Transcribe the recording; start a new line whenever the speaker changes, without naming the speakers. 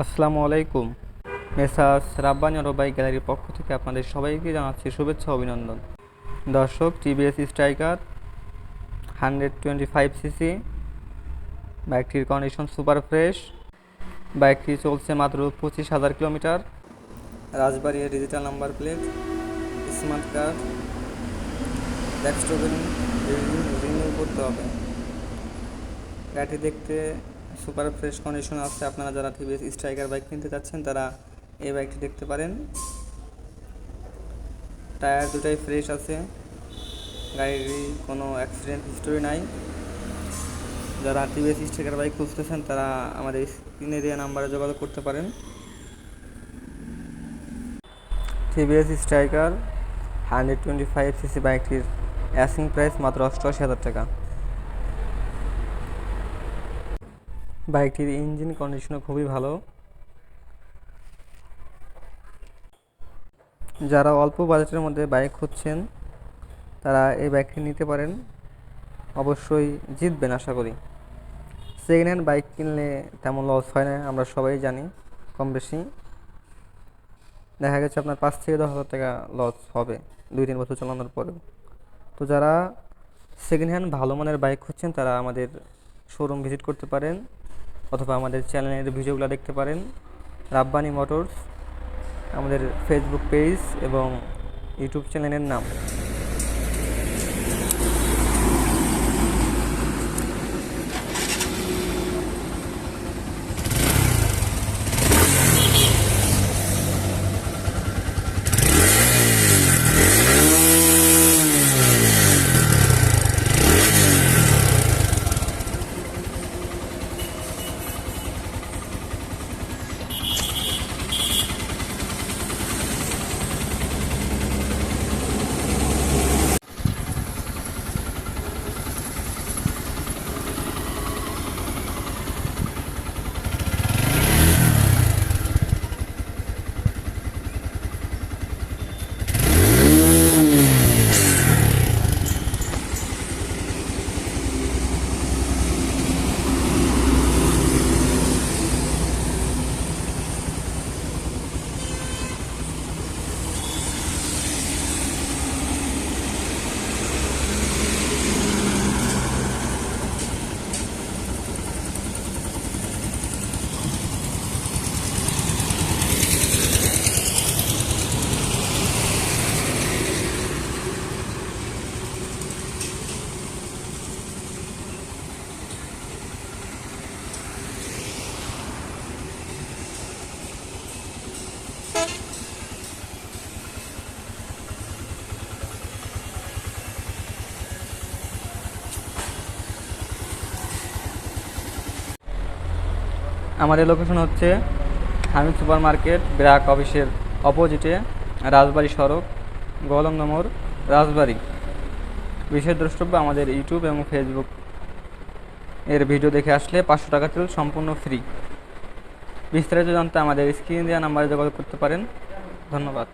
আসসালামু আলাইকুম। মেসাস রাব্বানি অরবাই গ্যালারির পক্ষ থেকে আপনাদের সবাইকে জানাচ্ছি শুভেচ্ছা অভিনন্দন। দর্শক TVS Stryker hundred twenty five CC বাইকটির কন্ডিশন সুপার ফ্রেশ বাইকটি চলছে মাত্র পঁচিশ হাজার কিলোমিটার। রাজবাড়ির digital number plate smart card ব্যাকস্টোভেন renew করতে হবে। গাড়িটি দেখতে সুপার ফ্রেশ কন্ডিশন আছে। আপনারা যারা টিভিএস স্ট্রাইকার বাইক কিনতে চাচ্ছেন তারা এই বাইকটি দেখতে পারেন। টায়ার দুটাই ফ্রেশ আছে। গাড়ির কোনো অ্যাক্সিডেন্ট হিস্টোরি নাই। যারা টিভিএস স্ট্রাইকার বাইক খুঁজতেছেন, তারা আমাদের স্ক্রিনে দেওয়া নাম্বারে যোগাযোগ করতে পারেন। TVS Striker hundred twenty five CC বাইকটির অ্যাসিং প্রাইস মাত্র অষ্টআশি হাজার টাকা। বাইকটির ইঞ্জিন কন্ডিশনও খুবই ভালো। যারা অল্প বাজেটের মধ্যে বাইক খুঁজছেন, তারা এই বাইকটি নিতে পারেন। অবশ্যই জিতবেন আশা করি। সেকেন্ড হ্যান্ড বাইক কিনলে তেমন লস হয় না, আমরা সবাই জানি কম বেশি দেখা গেছে আপনার পাঁচ থেকে দশ হাজার টাকা লস হবে, দুই তিন বছর চালানোর পরেও। তো যারা সেকেন্ড হ্যান্ড ভালো মানের বাইক খুঁজছেন, তারা আমাদের শোরুম ভিজিট করতে পারেন। অথবা আমাদের চ্যানেলের ভিডিওগুলো দেখতে পারেন। রাব্বানি মোটরস, আমাদের ফেসবুক পেজ এবং ইউটিউব চ্যানেলের নাম। আমাদের লোকেশন হচ্ছে হামিদ সুপার মার্কেট ব্র্যাক অফিসের অপোজিটে রাজবাড়ি সড়ক গোলম নম্বর রাজবাড়ি। বিশেষ দ্রষ্টব্য আমাদের ইউটিউব এবং ফেসবুক এর ভিডিও দেখে আসলে পাঁচশো টাকা তেল সম্পূর্ণ ফ্রি বিস্তারিত জানতে আমাদের স্ক্রিন দেওয়া নাম্বারে যোগাযোগ করতে পারেন। ধন্যবাদ।